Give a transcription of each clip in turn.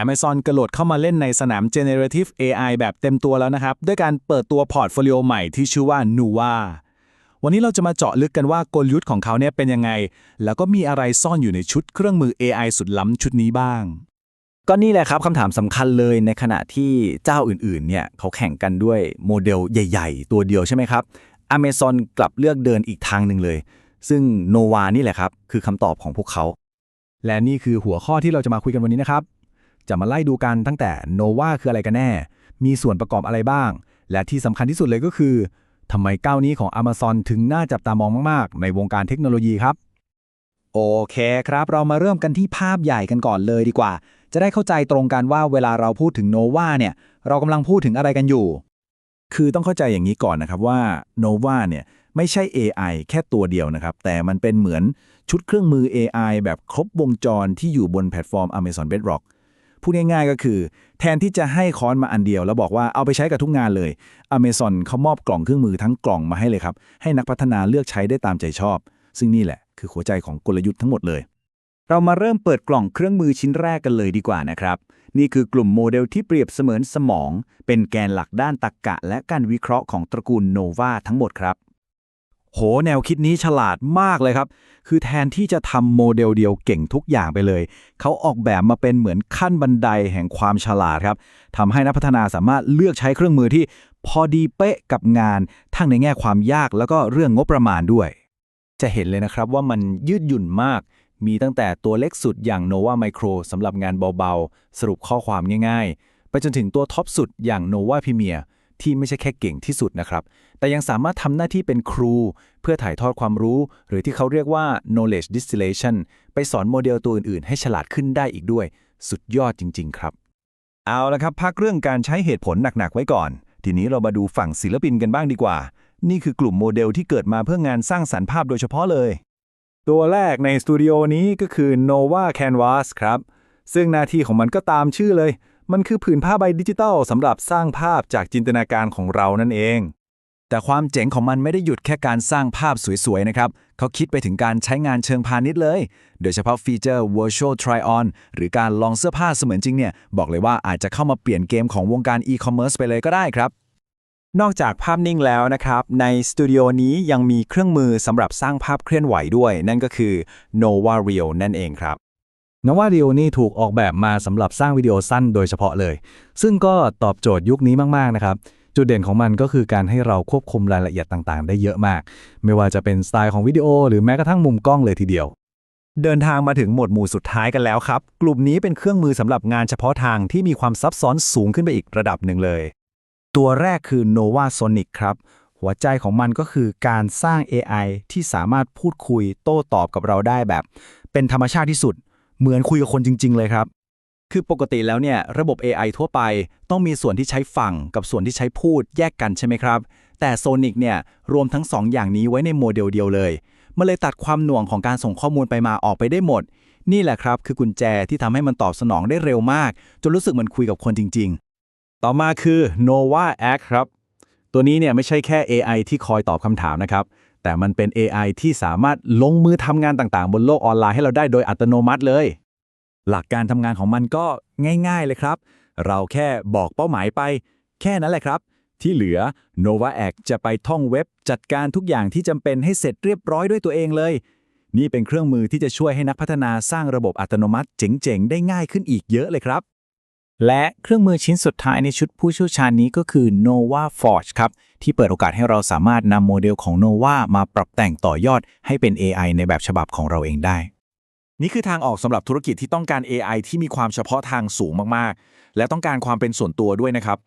Amazon กระโดดเข้ามาเล่นในสนาม Generative AI แบบเต็มตัวแล้วนะครับ ด้วยการเปิดตัวพอร์ตโฟลิโอใหม่ที่ชื่อว่า Nuva วันนี้เราจะมาเจาะลึกกันว่ากลยุทธ์ของเขาเนี่ยเป็นยังไง แล้วก็มีอะไรซ่อนอยู่ในชุดเครื่องมือ AI สุดล้ำชุดนี้บ้าง ก็นี่แหละครับคำถามสำคัญเลยในขณะที่เจ้าอื่นๆเนี่ยเขาแข่งกันด้วยโมเดลใหญ่ ๆ ตัวเดียวใช่ไหมครับ Amazon กลับเลือกเดินอีกทางหนึ่งเลย ซึ่ง Nova นี่แหละครับคือคำตอบของพวกเขา และนี่คือหัวข้อที่เราจะมาคุยกันวันนี้นะครับ จะมาไล่ดูกันตั้งแต่ Nova คืออะไรกันแน่ มีส่วนประกอบอะไรบ้าง และที่สำคัญที่สุดเลยก็คือทำไมก้าวนี้ของ Amazon ถึงน่าจับตามองมาก ๆ ในวงการเทคโนโลยีครับ โอเคครับ เรามาเริ่มกันที่ภาพใหญ่กันก่อนเลยดีกว่า จะได้เข้าใจตรงกันว่าเวลาเราพูดถึงโนวาเนี่ย เรากำลังพูดถึงอะไรกันอยู่ คือต้องเข้าใจอย่างนี้ก่อนนะครับว่า Nova เนี่ยไม่ใช่ AI แค่ตัวเดียวนะครับ แต่มันเป็นเหมือนชุดเครื่องมือ AI แบบครบวงจรที่อยู่บนแพลตฟอร์ม Amazon Bedrock พูดง่ายๆก็คือ แทนที่จะให้ค้อนมาอันเดียว แล้วบอกว่าเอาไปใช้กับทุกงานเลย Amazon เขามอบกล่องเครื่องมือทั้งกล่องมาให้เลยครับ ให้นักพัฒนาเลือกใช้ได้ตามใจชอบ ซึ่งนี่แหละ คือหัวใจของกลยุทธ์ทั้งหมดเลย เรามาเริ่มเปิดกล่องเครื่องมือชิ้นแรกกันเลยดีกว่านะครับ นี่คือกลุ่มโมเดลที่เปรียบเสมือนสมอง เป็นแกนหลักด้านตรรกะและการวิเคราะห์ของตระกูลโนวาทั้งหมดครับ โหแนวคิดนี้ฉลาดมากเลยครับ คือแทนที่จะทำโมเดลเดียวเก่งทุกอย่างไปเลย เขาออกแบบมาเป็นเหมือนขั้นบันไดแห่งความฉลาดครับทำให้นักพัฒนาสามารถเลือกใช้เครื่องมือที่พอดีเป๊ะกับงาน ทั้งในแง่ความยากแล้วก็เรื่องงบประมาณด้วย จะเห็นเลยนะครับว่ามันยืดหยุ่นมาก มีตั้งแต่ตัวเล็กสุดอย่าง Nova Micro สำหรับงานเบาๆ สรุปข้อความง่ายๆ ไปจนถึงตัวท็อปสุดอย่าง Nova Premier ที่ไม่ใช่แค่เก่งที่สุดนะครับ แต่ยังสามารถทำหน้าที่เป็นครู เพื่อถ่ายทอดความรู้ หรือที่เขาเรียกว่า knowledge distillation ไปสอนโมเดลตัวอื่น ๆ ให้ฉลาดขึ้นได้อีกด้วย สุดยอดจริง ๆ ครับ เอาละครับ พักเรื่องการใช้เหตุผลหนัก ๆ ไว้ก่อน ทีนี้เรามาดูฝั่งศิลปินกันบ้างดีกว่า นี่คือกลุ่มโมเดลที่เกิดมาเพื่องานสร้างสรรค์ภาพโดยเฉพาะเลย ตัวแรกในสตูดิโอนี้ก็คือ Nova Canvas ครับซึ่งหน้าที่ของมันก็ตามชื่อเลย มันคือผืนผ้าใบดิจิทัลสำหรับสร้างภาพจากจินตนาการของเรานั่นเอง แต่ความเจ๋งของมันไม่ได้หยุดแค่การสร้างภาพสวยๆ นะครับ เขาคิดไปถึงการใช้งานเชิงพาณิชย์เลย โดยเฉพาะฟีเจอร์ virtual try on หรือการลองเสื้อผ้าเสมือนจริงเนี่ย บอกเลยว่าอาจจะเข้ามาเปลี่ยนเกมของวงการ e-commerce ไปเลยก็ได้ครับนอกจากภาพนิ่งแล้วนะครับ ในสตูดิโอนี้ยังมีเครื่องมือสำหรับสร้างภาพเคลื่อนไหวด้วย นั่นก็คือ Nova Reel นั่นเองครับ นว่าเดียวนี่ถูกออกแบบมาสำหรับสร้างวิดีโอสั้นโดยเฉพาะเลย ซึ่งก็ตอบโจทย์ยุคนี้มากๆนะครับ จุดเด่นของมันก็คือการให้เราควบคุมรายละเอียดต่างๆ ได้เยอะมาก ไม่ว่าจะเป็นสไตล์ของวิดีโอ หรือแม้กระทั่งมุมกล้องเลยทีเดียว เดินทางมาถึงหมวดหมู่สุดท้ายกันแล้วครับ กลุ่มนี้เป็นเครื่องมือสำหรับงานเฉพาะทางที่มีความซับซ้อนสูงขึ้นไปอีกระดับหนึ่งเลย ตัวแรกคือ Nova Sonic ครับหัวใจของมันก็คือการสร้าง AI ที่สามารถพูดคุยโต้ตอบกับเราได้แบบ เป็นธรรมชาติที่สุด เหมือนคุยกับคนจริง ๆ เลยครับ คือปกติแล้วเนี่ยระบบ AI ทั่วไป ต้องมีส่วนที่ใช้ฟังกับส่วนที่ใช้พูดแยกกันใช่ไหมครับ แต่ Sonic เนี่ยรวมทั้ง 2 อย่างนี้ไว้ในโมเดลเดียวเลย มันเลยตัดความหน่วงของการส่งข้อมูลไปมาออกไปได้หมด นี่แหละครับคือกุญแจที่ทำให้มันตอบสนองได้เร็วมาก จนรู้สึกเหมือนคุยกับคนจริง ๆ ต่อมาคือ Nova Act ครับ ตัวนี้เนี่ยไม่ใช่แค่ AI ที่คอยตอบคำถามนะครับ แต่มันเป็น AI ที่สามารถลงมือทำงานต่างๆ บนโลกออนไลน์ให้เราได้โดยอัตโนมัติเลย หลักการทำงานของมันก็ง่าย ๆ เลยครับ เราแค่บอกเป้าหมายไป แค่นั้นแหละครับ ที่เหลือ Nova Act จะไปท่องเว็บ จัดการทุกอย่างที่จำเป็นให้เสร็จเรียบร้อยด้วยตัวเองเลย นี่เป็นเครื่องมือที่จะช่วยให้นักพัฒนาสร้างระบบอัตโนมัติเจ๋งๆ ได้ง่ายขึ้นอีกเยอะเลยครับ และเครื่องมือชิ้นสุดท้ายในชุดผู้เชี่ยวชาญนี้ก็คือ Nova Forge ครับ ที่เปิดโอกาสให้เราสามารถนำโมเดลของ Nova มาปรับแต่งต่อยอดให้เป็น AI ในแบบฉบับของเราเองได้ นี่คือทางออกสำหรับธุรกิจที่ต้องการ AI ที่มีความเฉพาะทางสูงมากๆ และต้องการความเป็นส่วนตัวด้วยนะครับ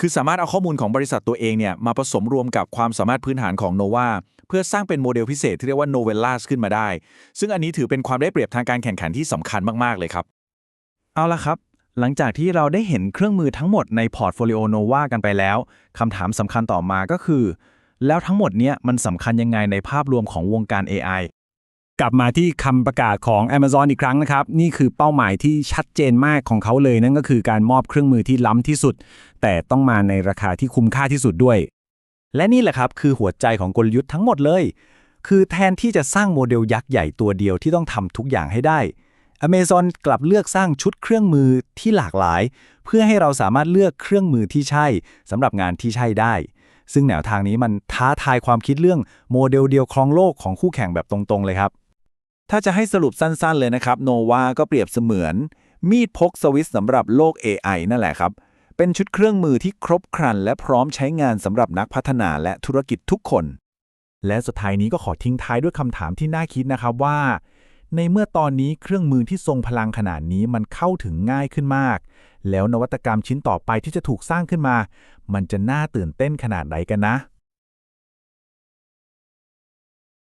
คือสามารถเอาข้อมูลของบริษัทตัวเองเนี่ยมาผสมรวมกับความสามารถพื้นฐานของ Nova เพื่อสร้างเป็นโมเดลพิเศษที่เรียกว่า Novellas ขึ้นมาได้ ซึ่งอันนี้ถือเป็นความได้เปรียบทางการแข่งขันที่สำคัญมากๆเลยครับเอาละครับ หลังจากที่เราได้เห็นเครื่องมือทั้งหมดในพอร์ตโฟลิโอโนวากันไปแล้วคำถามสำคัญต่อมาก็คือ แล้วทั้งหมดเนี้ยมันสำคัญยังไงในภาพรวมของวงการ AI กลับมาที่คำประกาศของ Amazon อีกครั้งนะครับ นี่คือเป้าหมายที่ชัดเจนมากของเขาเลย นั่นก็คือการมอบเครื่องมือที่ล้ำที่สุด แต่ต้องมาในราคาที่คุ้มค่าที่สุดด้วย และนี่แหละครับคือหัวใจของกลยุทธ์ทั้งหมดเลย คือแทนที่จะสร้างโมเดลยักษ์ใหญ่ตัวเดียวที่ต้องทำทุกอย่างให้ได้ Amazon กลับเลือกสร้างชุดเครื่องมือที่หลากหลาย เพื่อให้เราสามารถเลือกเครื่องมือที่ใช่สำหรับงานที่ใช่ได้ ซึ่งแนวทางนี้มันท้าทายความคิดเรื่องโมเดลเดียวครองโลกของคู่แข่งแบบตรงๆ เลยครับ ถ้าจะให้สรุปสั้นๆเลยนะครับโนวาก็เปรียบเสมือน มีดพกสวิสสำหรับโลก AI นั่นแหละครับ เป็นชุดเครื่องมือที่ครบครัน และพร้อมใช้งานสำหรับนักพัฒนาและธุรกิจทุกคน และสุดท้ายนี้ก็ขอทิ้งท้ายด้วยคำถามที่น่าคิดนะครับว่า ในเมื่อตอนนี้เครื่องมือที่ทรงพลังขนาดนี้มันเข้าถึงง่ายขึ้นมาก แล้วนวัตกรรมชิ้นต่อไปที่จะถูกสร้างขึ้นมา มันจะน่าตื่นเต้นขนาดไหนกันนะ